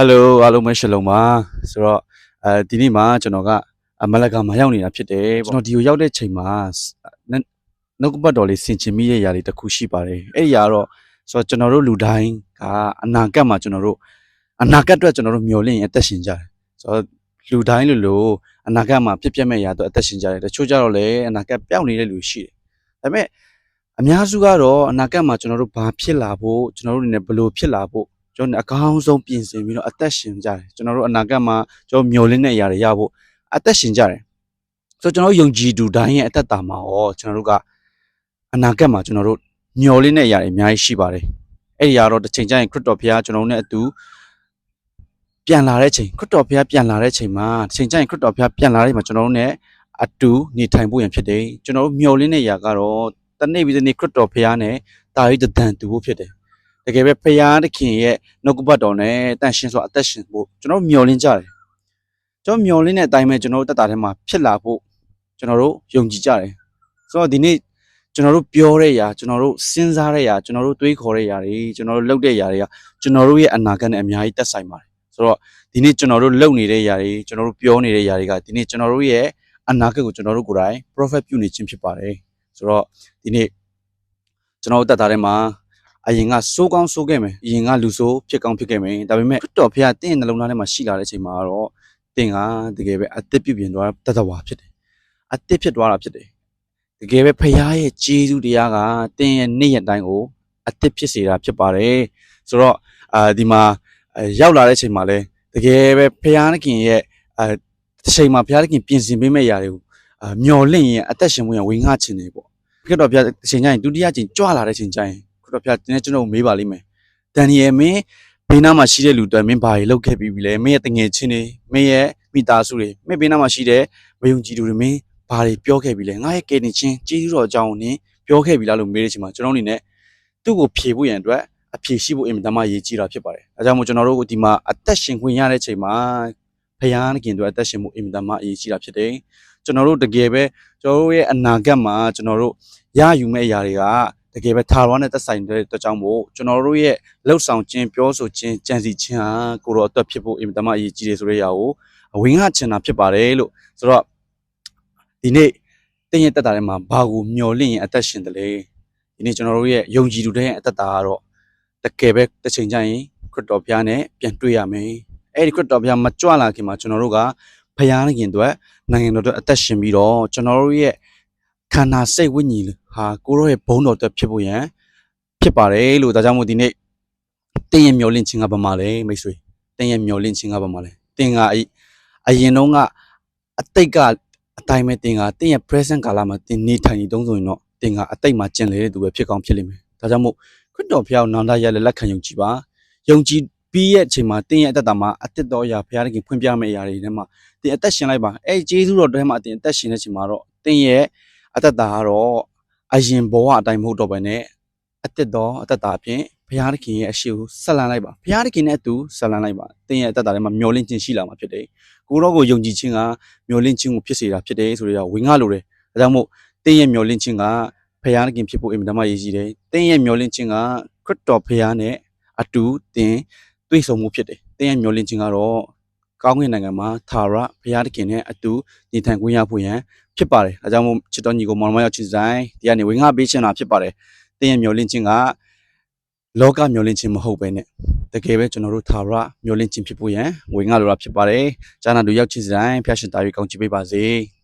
ဟယ်လိုအားလုံးပဲရှလုံးပါဆိုတော့အဲဒီနေ့မှာကျွန်တော်ကအမလကမှာရောက်နေတာဖြစ်တယ်ကျွန်တော်ဒီကိုရောက်တဲ့ချိန်မှာနနှုတ်ကပတ်တော်လေးဆင်ချင်မိတဲ့ຢာလေးတစ်ခုရှိပါတယ်အဲ့ဒီຢာကတော့ဆိုတော့ကျွန်တော်တို့လူတိုင်းကအနာဂတ်မှာကျွန်တော်တို့အနာဂတ်အတွက်ကျွန်တော်တို့မျှော်လင့်ရင်အသက်ရှင်ကြတယ်ဆိုတော့လူတိုင်းလူလိုအနာဂတ်မှာဖြစ်ပျက်မဲ့ຢာတော့အသက်ရှင်ကြတယ်တချို့ကြတော့လည်းအနာဂတ်ပျောက်နေတဲ့လူရှိတယ်ဒါပေမဲ့အများစုကတော့အနာဂတ်မှာကျွန်တော်တို့ဘာဖြစ်လာဖို့ကျွန်တော်တို့အနေနဲ့ဘယ်လိုဖြစ်လာဖို့ ကျွန်တော်တို့အကောင်းဆုံးပြင်ဆင်ပြီးတော့အသက်ရှင်ကြတယ်ကျွန်တော်တို့အနာဂတ်မှာကျွန်တော်မျှော်လင့်တဲ့အရာတွေရဖို့အသက်ရှင်ကြတယ်ဆိုတော့ကျွန်တော်တို့ယုံကြည်သူတိုင်းရဲ့အသက်တာမှာရောကျွန်တော်တို့ကအနာဂတ်မှာကျွန်တော်တို့မျှော်လင့်တဲ့အရာတွေအများကြီးရှိပါတယ်အဲ့ဒီအရာတော့တစ်ချိန်ကျရင်ခရစ်တော်ဘုရားကျွန်တော်တို့နဲ့အတူပြန်လာတဲ့ချိန်ခရစ်တော်ဘုရားပြန်လာတဲ့ချိန်မှာတစ်ချိန်ကျရင်ခရစ်တော်ဘုရားပြန်လာတဲ့ချိန်မှာကျွန်တော်တို့နဲ့အတူနေထိုင်ဖို့ရန်ဖြစ်တယ်ကျွန်တော်တို့မျှော်လင့်တဲ့အရာကတော့တနေ့ပြီးတနေ့ခရစ်တော်ဘုရားနဲ့တာရီတဒန်တူဖို့ဖြစ်တယ်တ ကယ်ပဲဖရာသခင်ရဲ့နှုတ်ကပတ်တော်နဲ့တန်ရှင်းစွာအသက်ရှင်ဖို့ကျွန်တော်မျှော်လင့်ကြတယ်ကျွန်တော်မျှော်လင့်တဲ့အတိုင်းပဲကျွန်တော်တို့တက်တာထဲမှာဖြစ်လာဖို့ကျွန်တော်တို့ယုံကြည်ကြတယ်ဆိုတော့ဒီနေ့ကျွန်တော်တို့ပြောတဲ့အရာကျွန်တော်တို့စဉ်းစားတဲ့အရာကျွန်တော်တို့တွေးခေါ်တဲ့အရာတွေကျွန်တော်တို့လုပ်တဲ့အရာတွေကကျွန်တော်တို့ရဲ့အနာဂတ်နဲ့အများကြီးသက်ဆိုင်ပါတယ်ဆိုတော့ဒီနေ့ကျွန်တော်တို့လုပ်နေတဲ့အရာတွေကျွန်တော်တို့ပြောနေတဲ့အရာတွေကဒီနေ့ကျွန်တော်တို့ရဲ့အနာဂတ်ကိုကျွန်တော်တို့ကိုယ်တိုင် prophet ပြုနေခြင်းဖြစ်ပါတယ်ဆိုတော့ဒီနေ့ကျွန်တော်တို့တက်တာထဲမှာ အရင်ကစိုးကောင်းစိုးခဲ့မယ်အရင်ကလူဆိုးဖြစ်ကောင်းဖြစ်ခဲ့မယ်ဒါပေမဲ့ခရစ်တော်ဖခင်တင့်ရဲ့နှလုံးသားထဲမှာရှိလာတဲ့အချိန်မှာတော့တင်ကတကယ်ပဲအသက်ပြုပြင်သွားတသက်ဝါဖြစ်တယ်အသက်ဖြစ်သွားတာဖြစ်တယ်တကယ်ပဲဖခင်ရဲ့ဂျေဇုတရားကတင်ရဲ့နေ့ရက်တိုင်းကိုအသက်ဖြစ်စေတာဖြစ်ပါတယ်ဆိုတော့အာဒီမှာအာရောက်လာတဲ့အချိန်မှာလဲတကယ်ပဲဖခင်ရဲ့အာတစ်ချိန်မှာဖခင်ပြင်ဆင်ပေးမဲ့ຢာတွေကိုအာမျော်လင့်ရင်အသက်ရှင်မှုရန်ဝေငှချင်တယ်ပေါ့ခရစ်တော်ဖခင်တစ်ချိန်ကျရင်ဒုတိယချိန်ကြွလာတဲ့ချိန်ကျရင်ခရစ် တော်ဖျားတင်းကျွန်တော်ကိုမေးပါလိမ့်မယ်။ဒန်နီယယ်မင်းဘေးနားမှာရှိတဲ့လူတွေမင်းဘာတွေလုပ်ခဲ့ပြီးပြီလဲ။မင်းရဲ့တငယ်ချင်းတွေမင်းရဲ့မိသားစုတွေမင်းဘေးနားမှာရှိတဲ့မယုံကြည်သူတွေမင်းဘာတွေပြောခဲ့ပြီလဲ။ငါရဲ့ကယ်တင်ချင်းကျေးဇူးတော်အကြောင်းကိုနင်းပြောခဲ့ပြီလားလို့မေးတဲ့အချိန်မှာကျွန်တော်အနေနဲ့သူ့ကိုဖြေဖို့ရန်အတွက်အဖြေရှိဖို့အင်မတန်မှရည်ကြီးတာဖြစ်ပါတယ်။ဒါကြောင့်မို့ကျွန်တော်တို့ကဒီမှာအသက်ရှင်ခွင့်ရတဲ့အချိန်မှာဖယားခင်တို့အသက်ရှင်မှုအင်မတန်မှအရေးကြီးတာဖြစ်တယ်။ကျွန်တော်တို့တကယ်ပဲကျွန်တော်တို့ရဲ့အနာဂတ်မှာကျွန်တော်တို့ရယူမဲ့အရာတွေက တကယ်ပဲထာဝရနဲ့သက်ဆိုင်တဲ့အတွက်ကြောင့်မို့ကျွန်တော်တို့ရဲ့လှုပ်ဆောင်ခြင်းပြောဆိုခြင်းကြံစီခြင်းဟာကိုရောအတွက်ဖြစ်ဖို့အင်မတန်မှအရေးကြီးတယ်ဆိုတဲ့အရာကိုအဝင်းဟချင်တာဖြစ်ပါတယ်လို့ဆိုတော့ဒီနေ့တင်းရဲ့တက်တာထဲမှာဘာကိုမျော်လင့်ရင်အသက်ရှင်တယ်လဲဒီနေ့ကျွန်တော်တို့ရဲ့ယုံကြည်သူတွေရဲ့အသက်တာကတော့တကယ်ပဲတစ်ချိန်ကျရင်ခရစ်တော်ဘုရားနဲ့ပြန်တွေ့ရမယ်အဲ့ဒီခရစ်တော်ဘုရားမကြွလာခင်မှာကျွန်တော်တို့ကဘုရားခင်အတွက်နိုင်ငံတော်အတွက်အသက်ရှင်ပြီးတော့ကျွန်တော်တို့ရဲ့ ခန္ဓာစိတ်ဝိညာဉ်ဟာကိုရောရဲ့ဘုံတော်အတွက်ဖြစ်ဖို့ရန်ဖြစ်ပါတယ်လို့ဒါကြောင့်မို့ဒီနေ့တင်းရဲ့မျောလင့်ခြင်းကဘာမှလဲမိတ်ဆွေတင်းရဲ့မျောလင့်ခြင်းကဘာမှလဲတင်းကအအရင်တော့ကအတိတ်ကအတိုင်းပဲတင်းကတင်းရဲ့ present ကာလမှာတင်းနေထိုင်နေတုံးဆိုရင်တော့တင်းကအတိတ်မှာကျင်လေတဲ့သူပဲဖြစ်ကောင်းဖြစ်လိမ့်မယ်ဒါကြောင့်မို့ခရစ်တော်ဖျားကိုနောင်တရလက်လက်ခံယုံကြည်ပါယုံကြည်ပြီးရဲ့အချိန်မှာတင်းရဲ့အသက်တာမှာအသက်တော်အရာဖျားတခင်ဖွင့်ပြမယ့်အရာတွေထဲမှာတင်းအသက်ရှင်လိုက်ပါအဲဂျေဇုတော်ထဲမှာတင်းအသက်ရှင်တဲ့အချိန်မှာတော့တင်းရဲ့ အသက်တာကတော့အရင်ဘဝအတိုင်းမဟုတ်တော့ဘဲနဲ့အသက်တော်အသက်တာအပြင်ဘုရားသခင်ရဲ့အရှိကိုဆက်လန်းလိုက်ပါဘုရားသခင်နဲ့အတူဆက်လန်းလိုက်ပါတင်းရဲ့အသက်တာထဲမှာမျောလင့်ခြင်းရှိလာမှာဖြစ်တယ်ကိုရောကိုယုံကြည်ခြင်းကမျောလင့်ခြင်းကိုဖြစ်စေတာဖြစ်တယ်ဆိုတော့ဝင်ငါလိုတယ်ဒါကြောင့်မို့တင်းရဲ့မျောလင့်ခြင်းကဘုရားသခင်ဖြစ်ဖို့အင်မတန်မှရည်ကြီးတယ်တင်းရဲ့မျောလင့်ခြင်းကခရစ်တော်ဘုရားနဲ့အတူတင်းတွေ့ဆုံမှုဖြစ်တယ်တင်းရဲ့မျောလင့်ခြင်းကတော့ ကောင်းကင်နိုင်ငံမှာသာရဘုရားသခင်နဲ့အတူနေထိုင်ခွင့်ရဖို့ရန်ဖြစ်ပါတယ်။ဒါကြောင့်မို့ချစ်တော်ညီကိုမောင်မရောက်ချစ်တိုင်းဒီကနေဝင်ငါပေးချင်တာဖြစ်ပါတယ်။တင်းရဲ့မျောလင့်ခြင်းကလောကမျောလင့်ခြင်းမဟုတ်ပဲနဲ့တကယ်ပဲကျွန်တော်တို့သာရမျောလင့်ခြင်းဖြစ်ဖို့ရန်ဝင်ငါလိုတာဖြစ်ပါတယ်။ဂျာနာတို့ရောက်ချစ်တိုင်းဖျားရှင်တာ၍ကောင်းချီးပေးပါစေ။